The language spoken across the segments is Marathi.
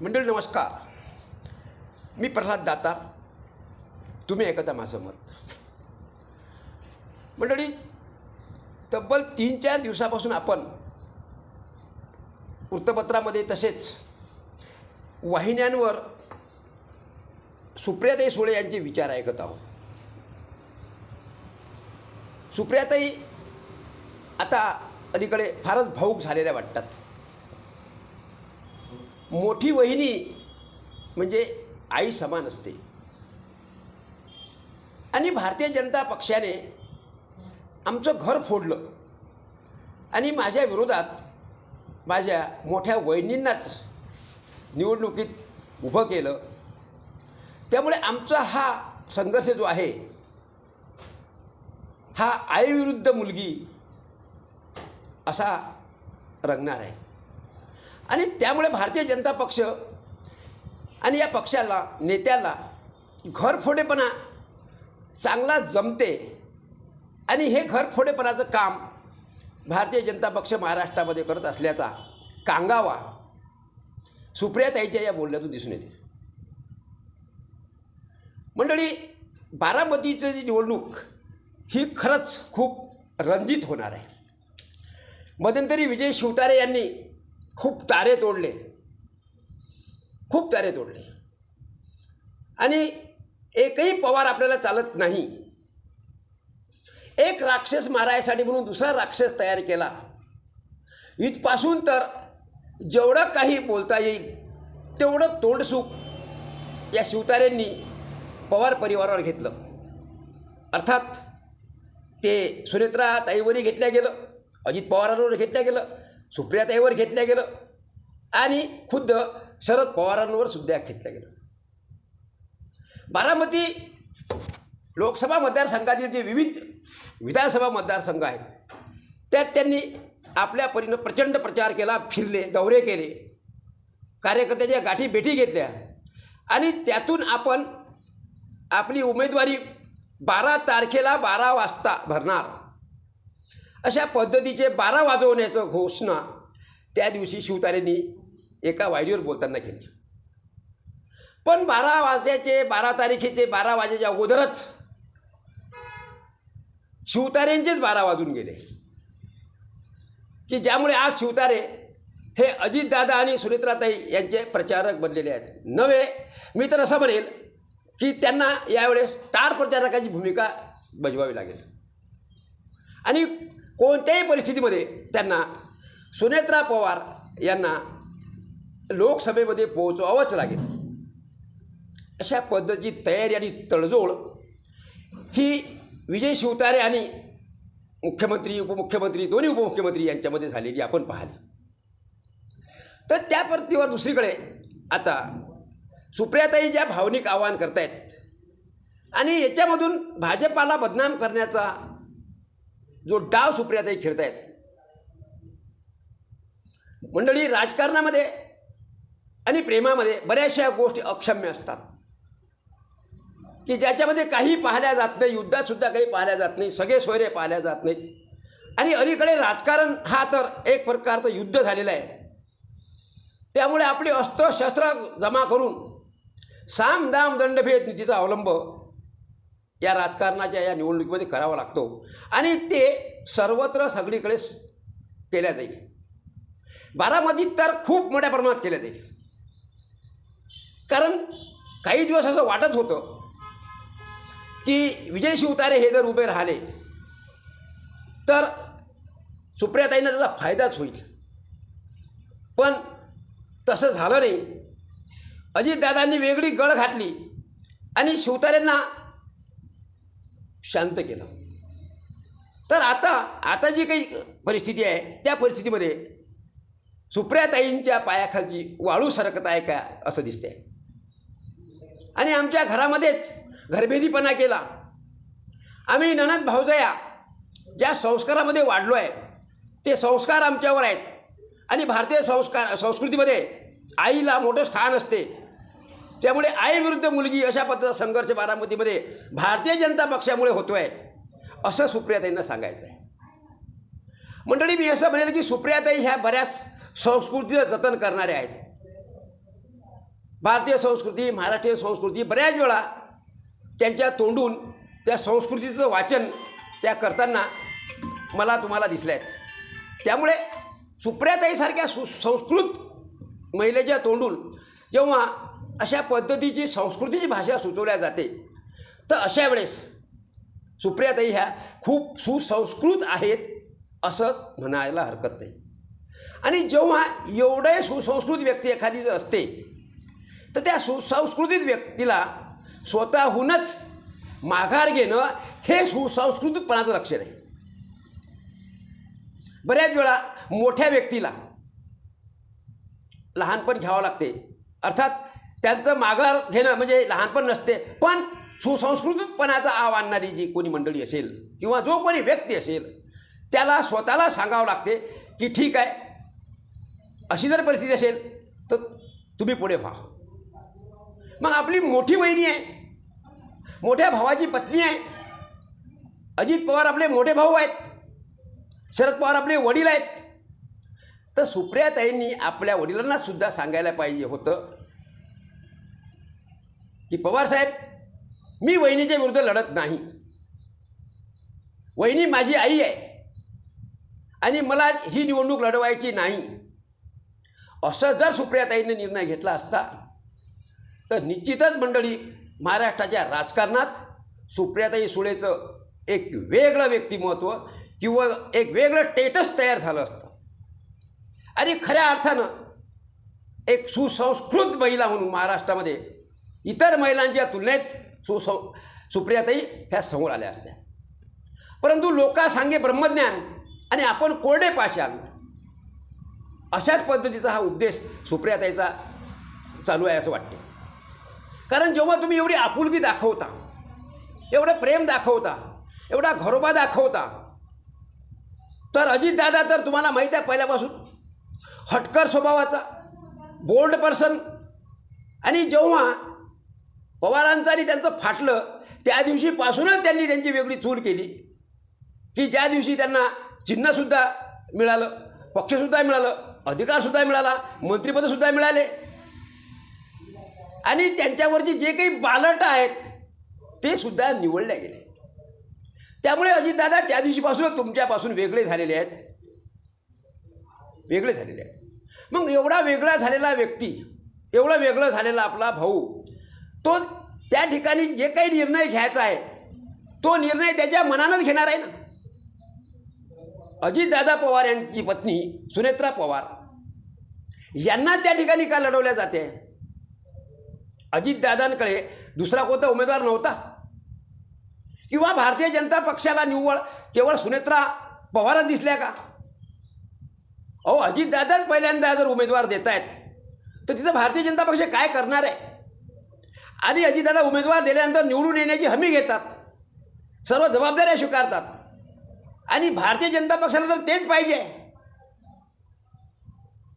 मंडळी नमस्कार. मी प्रल्हाद दातार. तुम्ही ऐकता माझं मत. मंडळी तब्बल तीन चार दिवसापासून आपण वृत्तपत्रामध्ये तसेच वाहिन्यांवर सुप्रियाताई सुळे यांचे विचार ऐकत आहोत. सुप्रियाताई आता अलीकडे फारच भाऊक झालेल्या वाटतात. मोठी वहिनी म्हणजे आई समान असते. आणि भारतीय जनता पक्षाने आमचं घर फोडलं. आणि माझ्या विरोधात माझ्या मोठ्या वहिनींनाच निवडणुकीत उभं केलं. त्यामुळे आमचा हा संघर्ष जो आहे हा आईविरुद्ध मुलगी असा रंगणार आहे. आणि त्यामुळे भारतीय जनता पक्ष आणि या पक्षाला नेत्याला घरफोडेपणा चांगला जमते. आणि हे घरफोडेपणाचं काम भारतीय जनता पक्ष महाराष्ट्रामध्ये करत असल्याचा कांगावा सुप्रियाताईच्या या बोलण्यातून दिसून येते. मंडळी बारामतीची जी निवडणूक ही खरंच खूप रंजित होणार आहे. मध्यंतरी विजय शिवतारे यांनी खूप तारे तोडले. खूप तारे तोडले. आणि एकही पवार आपल्याला चालत नाही. एक राक्षस मारायसाठी म्हणून दुसरा राक्षस तयार केला. इथपासून तर जेवढं काही बोलता येईल तेवढं तोंडसुख या शिवतारेंनी पवार परिवारावर घेतलं. अर्थात ते सुनेत्रा ताईवरी घेतल्या गेलं अजित पवारांवर घेतल्या गेलं. सुप्रियाताईवर घेतलं गेलं. आणि खुद्द शरद पवारांवर सुद्धा घेतलं गेलं. बारामती लोकसभा मतदारसंघातील जे विविध विधानसभा मतदारसंघ आहेत त्यात त्यांनी आपल्या परीनं प्रचंड प्रचार केला फिरले दौरे केले. कार्यकर्त्याच्या गाठी भेटी घेतल्या. आणि त्यातून आपण आपली उमेदवारी बारा तारखेला बारा वाजता भरणार. अशा पद्धतीचे बारा वाजवण्याचं घोषणा. त्या दिवशी शिवतारेंनी एका वाहिनीवर बोलताना केली. पण बारा वाजायचे बारा तारखेचे बारा वाजेच्या अगोदरच शिवतारेंचेच बारा वाजून गेले. की ज्यामुळे आज शिवतारे हे अजितदादा आणि सुनेत्राताई यांचे प्रचारक बनलेले आहेत. नव्हे मी तर असं म्हणेल की त्यांना यावेळेस स्टार प्रचारकाची भूमिका बजवावी लागेल. आणि कोणत्याही परिस्थितीमध्ये त्यांना सुनेत्रा पवार यांना लोकसभेमध्ये पोहोचवावंच लागेल. अशा पद्धतीची तयारी आणि तडजोड ही विजय शिवतारे आणि मुख्यमंत्री उपमुख्यमंत्री दोन्ही उपमुख्यमंत्री यांच्यामध्ये झालेली आपण पाहिली. तर त्या पद्धतीवर दुसरीकडे आता सुप्रियाताई ज्या भावनिक आवाहन करतायत आणि याच्यामधून भाजपाला बदनाम करण्याचा जो डाव सुप्रियाताई खेळतायत. मंडळी राजकारणामध्ये आणि प्रेमामध्ये बऱ्याचशा गोष्टी अक्षम्य असतात. की ज्याच्यामध्ये काही पाहिल्या जात नाही युद्धातसुद्धा काही पाहिल्या जात नाही सगळे सोयरे पाहिल्या जात नाहीत. आणि अलीकडे राजकारण हा तर एक प्रकारचं युद्ध झालेलं आहे. त्यामुळे आपली अस्त्र शस्त्र जमा करून साम दाम दंडभेद नीतीचा अवलंब या राजकारणाच्या या निवडणुकीमध्ये करावा लागतो. आणि ते सर्वत्र सगळीकडे केल्या जाईल बारामतीत तर खूप मोठ्या प्रमाणात केल्या जाईल कारण काही दिवस असं वाटत होतं की विजय शिवतारे हे जर उभे राहिले तर सुप्रियाताईंना त्याचा फायदाच होईल. पण तसं झालं नाही. अजितदादांनी वेगळी गळ घातली आणि शिवतारेंना शांत केलं. तर आता आता जी काही परिस्थिती आहे त्या परिस्थितीमध्ये सुप्रियाताईंच्या पायाखालची वाळू सरकत आहे का असं दिसते आणि आमच्या घरामध्येच घरभेदीपणा केला. आम्ही ननद भाऊजया ज्या संस्कारामध्ये वाढलो आहे ते संस्कार आमच्यावर आहेत. आणि भारतीय संस्कार संस्कृतीमध्ये आईला मोठं स्थान असते. त्यामुळे आईविरुद्ध मुलगी अशा पद्धतीचा संघर्ष बारामतीमध्ये भारतीय जनता पक्षामुळे होतो आहे असं सुप्रियाताईंना सांगायचं आहे मंडळी मी असं म्हणेल की सुप्रियाताई ह्या बऱ्याच संस्कृतीचं जतन करणाऱ्या आहेत. भारतीय संस्कृती महाराष्ट्रीय संस्कृती बऱ्याच वेळा त्यांच्या तोंडून त्या संस्कृतीचं वाचन त्या करताना मला तुम्हाला दिसले आहेत त्यामुळे सुप्रियाताईसारख्या सु संस्कृत महिलेच्या तोंडून जेव्हा अशा पद्धतीची संस्कृतीची भाषा सुचवल्या जाते. तर अशा वेळेस सुप्रियाताई ह्या खूप सुसंस्कृत आहेत असंच म्हणायला हरकत नाही. आणि जेव्हा एवढे सुसंस्कृत व्यक्ती एखादी जर असते तर त्या सुसंस्कृतीत व्यक्तीला स्वतःहूनच माघार घेणं हे सुसंस्कृतपणाचं लक्षण आहे. बऱ्याच वेळा मोठ्या व्यक्तीला लहानपण घ्यावं लागते. अर्थात त्यांचं माघार घेणं म्हणजे लहानपण नसते पण सुसंस्कृतपणाचा आव आणणारी जी कोणी मंडळी असेल किंवा जो कोणी व्यक्ती असेल त्याला स्वतःला सांगावं लागते की ठीक आहे अशी जर परिस्थिती असेल तर तुम्ही पुढे व्हा. मग आपली मोठी बहिणी आहे मोठ्या भावाची पत्नी आहे अजित पवार आपले मोठे भाऊ आहेत शरद पवार आपले वडील आहेत तर सुप्रियाताईंनी आपल्या वडिलांनासुद्धा सांगायला पाहिजे होतं की पवारसाहेब मी वहिनीच्या विरुद्ध लढत नाही. वहिनी माझी आई आहे. आणि मला ही निवडणूक लढवायची नाही. असं जर सुप्रियाताईने निर्णय घेतला असता तर निश्चितच मंडळी महाराष्ट्राच्या राजकारणात सुप्रियाताई सुळेचं एक वेगळं व्यक्तिमत्व किंवा एक वेगळं टेटस तयार झालं असतं. आणि खऱ्या अर्थानं एक सुसंस्कृत महिला म्हणून महाराष्ट्रामध्ये इतर महिलांच्या तुलनेत सु सुप्रियाताई ह्या समोर आल्या असत्या. परंतु लोका सांगे ब्रह्मज्ञान आणि आपण कोरडे पाशाल अशाच पद्धतीचा हा उद्देश सुप्रियाताईचा चालू आहे असं वाटते. कारण जेव्हा तुम्ही एवढी आपुलकी दाखवता एवढं प्रेम दाखवता एवढा घरोबा दाखवता तर अजितदादा तर तुम्हाला माहीत आहे पहिल्यापासून हटकर स्वभावाचा बोल्ड पर्सन आणि जेव्हा पवारांचं आणि त्यांचं फाटलं त्या दिवशीपासूनच त्यांनी त्यांची वेगळी चूल केली. की ज्या दिवशी त्यांना चिन्हसुद्धा मिळालं पक्षसुद्धा मिळालं अधिकारसुद्धा मिळाला मंत्रिपदसुद्धा मिळाले. आणि त्यांच्यावरचे जे काही बालट आहेत ते सुद्धा निवडले गेले. त्यामुळे अजितदादा त्या दिवशीपासून तुमच्यापासून वेगळे झालेले आहेत. वेगळे झालेले आहेत. मग एवढा वेगळा झालेला व्यक्ती एवढा वेगळं झालेला आपला भाऊ तो त्या ठिकाणी जे काही निर्णय घ्यायचा आहे तो निर्णय त्याच्या मनानंच घेणार आहे ना. अजितदादा पवार यांची पत्नी सुनेत्रा पवार यांना त्या ठिकाणी का लढवल्या जाते? अजितदादांकडे दुसरा कोणता उमेदवार नव्हता? किंवा भारतीय जनता पक्षाला निव्वळ केवळ सुनेत्रा पवारच दिसल्या का? अहो अजितदादाच पहिल्यांदा जर उमेदवार देत आहेत तर तिथं भारतीय जनता पक्ष काय करणार आहे? आणि अजितदादा उमेदवार दिल्यानंतर निवडून येण्याची हमी घेतात. सर्व जबाबदाऱ्या स्वीकारतात. आणि भारतीय जनता पक्षाला तर तेच पाहिजे.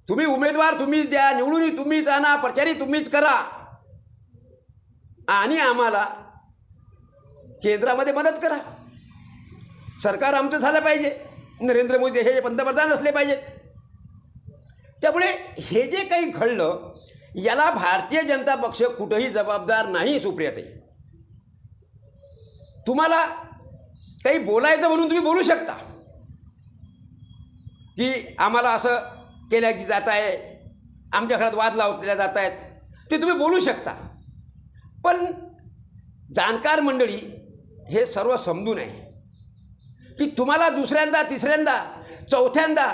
तुम्ही उमेदवार तुम्हीच द्या निवडूनही तुम्हीच आणा प्रचारी तुम्हीच करा. आणि आम्हाला केंद्रामध्ये मदत करा. सरकार आमचं झालं पाहिजे. नरेंद्र मोदी देशाचे पंतप्रधान असले पाहिजेत. त्यामुळे हे जे काही घडलं याला भारतीय जनता पक्ष कुठंही जबाबदार नाही सुप्रियाताई तुम्हाला काही बोलायचं म्हणून तुम्ही बोलू शकता. की आम्हाला असं केल्या की जात आहे आमच्या घरात वाद लावल्या जात आहेत ते तुम्ही बोलू शकता. पण जाणकार मंडळी हे सर्व समजून आहे की तुम्हाला दुसऱ्यांदा तिसऱ्यांदा चौथ्यांदा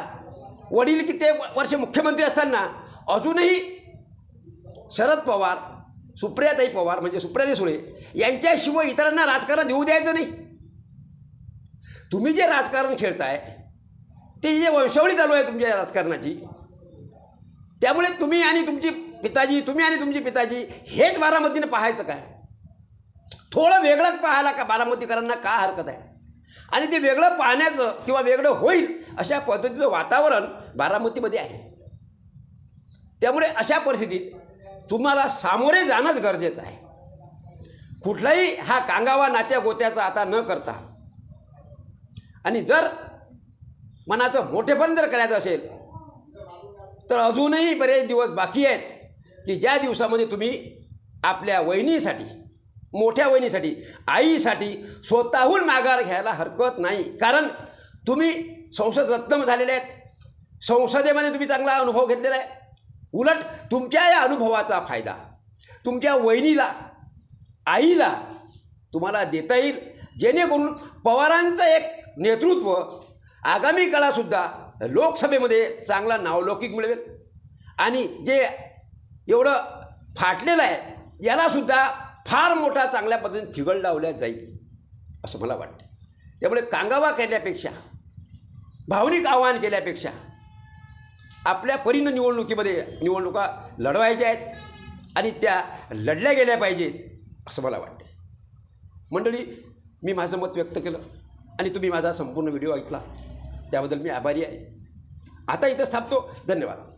वडील किती वर्ष मुख्यमंत्री असताना अजूनही शरद पवार सुप्रियाताई पवार म्हणजे सुप्रियाताई सुळे यांच्याशिवाय इतरांना राजकारण देऊ द्यायचं नाही. तुम्ही जे राजकारण खेळताय ते जे वंशावळी चालू आहे तुमच्या राजकारणाची त्यामुळे तुम्ही आणि तुमची पिताजी तुम्ही आणि तुमची पिताजी हेच बारामतीनं पाहायचं काय? थोडं वेगळंच पाहायला का बारामतीकरांना का हरकत आहे? आणि ते वेगळं पाहण्याचं किंवा वेगळं होईल अशा पद्धतीचं वातावरण बारामतीमध्ये आहे. त्यामुळे अशा परिस्थितीत तुम्हाला सामोरे जाणंच गरजेचं आहे. कुठलाही हा कांगावा नात्या गोत्याचा आता न करता आणि जर मनाचं मोठेपण जर करायचं असेल तर अजूनही बरेच दिवस बाकी आहेत की ज्या दिवसामध्ये तुम्ही आपल्या वहिनीसाठी मोठ्या वहिनीसाठी आईसाठी स्वतःहून माघार घ्यायला हरकत नाही. कारण तुम्ही संसद रत्न झालेले आहेत. संसदेमध्ये तुम्ही चांगला अनुभव घेतलेला आहे. उलट तुमच्या या अनुभवाचा फायदा तुमच्या वहिनीला आईला तुम्हाला देता येईल. जेणेकरून पवारांचं एक नेतृत्व आगामी काळातसुद्धा लोकसभेमध्ये चांगला नावलौकिक मिळवेल. आणि जे एवढं फाटलेलं आहे यालासुद्धा फार मोठा चांगल्या पद्धतीने थिगळ लावल्या जाईल असं मला वाटतं. त्यामुळे कांगावा केल्यापेक्षा भावनिक आव्हान केल्यापेक्षा आपल्या परीनं निवडणुकीमध्ये निवडणुका लढवायच्या आहेत आणि त्या लढल्या गेल्या पाहिजेत असं मला वाटते मंडळी मी माझं मत व्यक्त केलं आणि तुम्ही माझा संपूर्ण व्हिडिओ ऐकला. त्याबद्दल मी आभारी आहे. आता इथंच थांबतो. धन्यवाद.